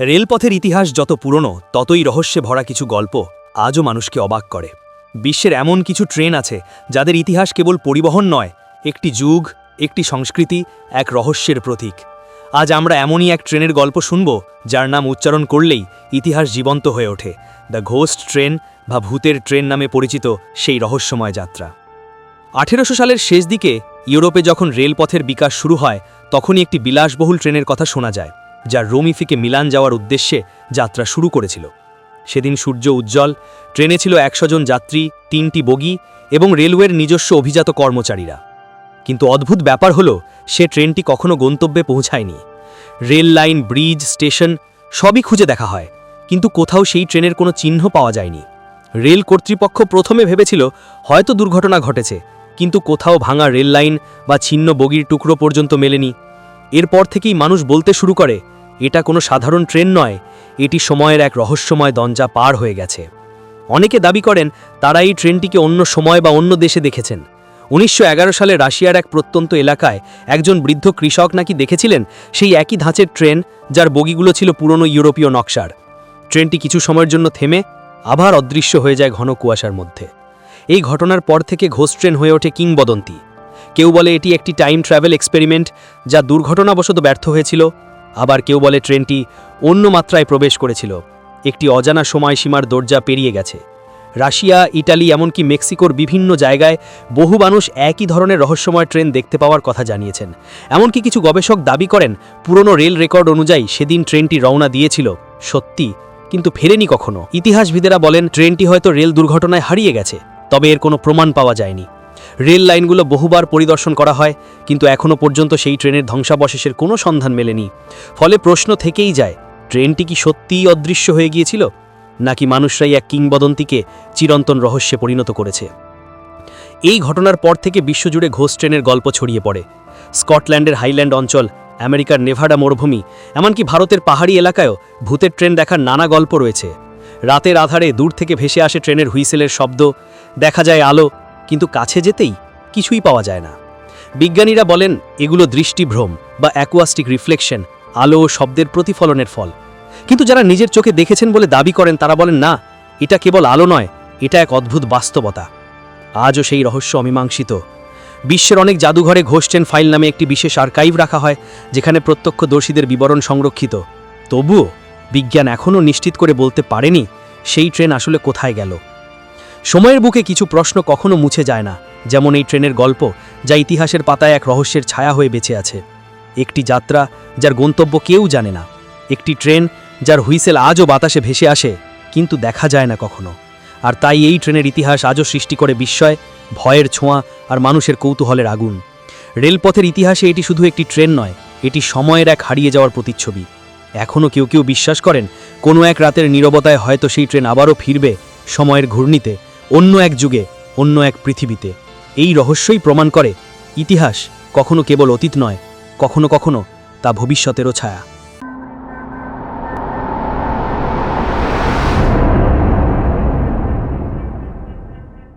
রেলপথের ইতিহাস যত পুরনো, ততই রহস্যে ভরা কিছু গল্প আজও মানুষকে অবাক করে। বিশ্বের এমন কিছু ট্রেন আছে, যাদের ইতিহাস কেবল পরিবহন নয়, একটি যুগ, একটি সংস্কৃতি, এক রহস্যের প্রতীক। আজ আমরা এমনই এক ট্রেনের গল্প শুনব, যার নাম উচ্চারণ করলেই ইতিহাস জীবন্ত হয়ে ওঠে, দ্য ঘোস্ট ট্রেন বা ভূতের ট্রেন নামে পরিচিত সেই রহস্যময় যাত্রা। আঠেরোশো সালের শেষ দিকে ইউরোপে যখন রেলপথের বিকাশ শুরু হয়, তখনই একটি বিলাসবহুল ট্রেনের কথা শোনা যায়। যা রোমিফিকে মিলান যাওয়ার উদ্দেশ্যে যাত্রা শুরু করেছিল। সেদিন সূর্য উজ্জ্বল, ট্রেনে ছিল একশো জন যাত্রী, তিনটি বগি এবং রেলওয়ের নিজস্ব অভিজাত কর্মচারীরা। কিন্তু অদ্ভুত ব্যাপার হলো, সে ট্রেনটি কখনো গন্তব্যে পৌঁছায়নি। রেল লাইন, ব্রিজ, স্টেশন সবই খুঁজে দেখা হয়, কিন্তু কোথাও সেই ট্রেনের কোনো চিহ্ন পাওয়া যায়নি। রেল কর্তৃপক্ষ প্রথমে ভেবেছিল, হয়তো দুর্ঘটনা ঘটেছে, কিন্তু কোথাও ভাঙা রেল লাইন বা ছিন্ন বগির টুকরো পর্যন্ত মেলেনি। এরপর থেকেই মানুষ বলতে শুরু করে, এটা কোনো সাধারণ ট্রেন নয়, এটি সময়ের এক রহস্যময় দঞ্জা পার হয়ে গেছে। অনেকে দাবি করেন, তারা এই ট্রেনটিকে অন্য সময় বা অন্য দেশে দেখেছেন। উনিশশো এগারো সালে রাশিয়ার এক প্রত্যন্ত এলাকায় একজন বৃদ্ধ কৃষক নাকি দেখেছিলেন, সেই একই ধাঁচের ট্রেন যার বগিগুলো ছিল পুরনো ইউরোপীয় নকশার। ট্রেনটি কিছু সময়ের জন্য থেমে আবার অদৃশ্য হয়ে যায় ঘন কুয়াশার মধ্যে। এই ঘটনার পর থেকে ঘোষ ট্রেন হয়ে ওঠে কিংবদন্তি। কেউ বলে এটি একটি টাইম ট্রাভেল এক্সপেরিমেন্ট যা দুর্ঘটনাবশত ব্যর্থ হয়েছিল, আবার কেউ বলে ট্রেনটি অন্য মাত্রায় প্রবেশ করেছিল। একটি অজানা সময়সীমার দরজা পেরিয়ে গেছে। রাশিয়া, ইটালি, এমনকি মেক্সিকোর বিভিন্ন জায়গায় বহু মানুষ একই ধরনের রহস্যময় ট্রেন দেখতে পাওয়ার কথা জানিয়েছেন। এমনকি কিছু গবেষক দাবি করেন, পুরনো রেল রেকর্ড অনুযায়ী সেদিন ট্রেনটি রওনা দিয়েছিল। সত্যি, কিন্তু ফেরেনি কখনো। ইতিহাসবিদেরা বলেন, ট্রেনটি হয়তো রেল দুর্ঘটনায় হারিয়ে গেছে, তবে এর কোনো প্রমাণ পাওয়া যায়নি। রেল লাইনগুলো বহুবার পরিদর্শন করা হয়, কিন্তু এখনও পর্যন্ত সেই ট্রেনের ধ্বংসাবশেষের কোনো সন্ধান মেলেনি। ফলে প্রশ্ন থেকেই যায়, ট্রেনটি কি সত্যিই অদৃশ্য হয়ে গিয়েছিল, নাকি মানুষরাই এক কিংবদন্তিকে চিরন্তন রহস্যে পরিণত করেছে? এই ঘটনার পর থেকে বিশ্বজুড়ে ঘোষ ট্রেনের গল্প ছড়িয়ে পড়ে। স্কটল্যান্ডের হাইল্যান্ড অঞ্চল, আমেরিকার নেভাডা মরুভূমি, এমনকি ভারতের পাহাড়ি এলাকায়ও ভূতের ট্রেন দেখার নানা গল্প রয়েছে। রাতের আধারে দূর থেকে ভেসে আসে ট্রেনের হুইসেলের শব্দ, দেখা যায় আলো কিন্তু কাছে যেতেই কিছুই পাওয়া যায় না। বিজ্ঞানীরা বলেন, এগুলো দৃষ্টিভ্রম বা অ্যাকোয়াস্টিক রিফ্লেকশন আলো ও শব্দের প্রতিফলনের ফল। কিন্তু যারা নিজের চোখে দেখেছেন বলে দাবি করেন, তারা বলেন, না, এটা কেবল আলো নয়, এটা এক অদ্ভুত বাস্তবতা। আজও সেই রহস্য অমীমাংসিত। বিশ্বের অনেক জাদুঘরে ঘোষটেন ফাইল নামে একটি বিশেষ আর্কাইভ রাখা হয়, যেখানে প্রত্যক্ষদর্শীদের বিবরণ সংরক্ষিত। তবুও বিজ্ঞান এখনও নিশ্চিত করে বলতে পারেনি, সেই ট্রেন আসলে কোথায় গেল। সময়ের বুকে কিছু প্রশ্ন কখনো মুছে যায় না, যেমন এই ট্রেনের গল্প, যা ইতিহাসের পাতায় এক রহস্যের ছায়া হয়ে বেঁচে আছে। একটি যাত্রা, যার গন্তব্য কেউ জানে না। একটি ট্রেন, যার হুইসেল আজও বাতাসে ভেসে আসে, কিন্তু দেখা যায় না কখনো। আর তাই এই ট্রেনের ইতিহাস আজও সৃষ্টি করে বিস্ময়, ভয়ের ছোঁয়া আর মানুষের কৌতূহলের আগুন। রেলপথের ইতিহাসে এটি শুধু একটি ট্রেন নয়, এটি সময়ের এক হারিয়ে যাওয়ার প্রতিচ্ছবি। এখনও কেউ কেউ বিশ্বাস করেন, কোনো এক রাতের নীরবতায় হয়তো সেই ট্রেন আবারও ফিরবে সময়ের ঘূর্ণিতে অন্য এক যুগে, অন্য এক পৃথিবীতে। এই রহস্যই প্রমাণ করে, ইতিহাস কখনো কেবল অতীত নয়, কখনো কখনো তা ভবিষ্যতেরও ছায়া।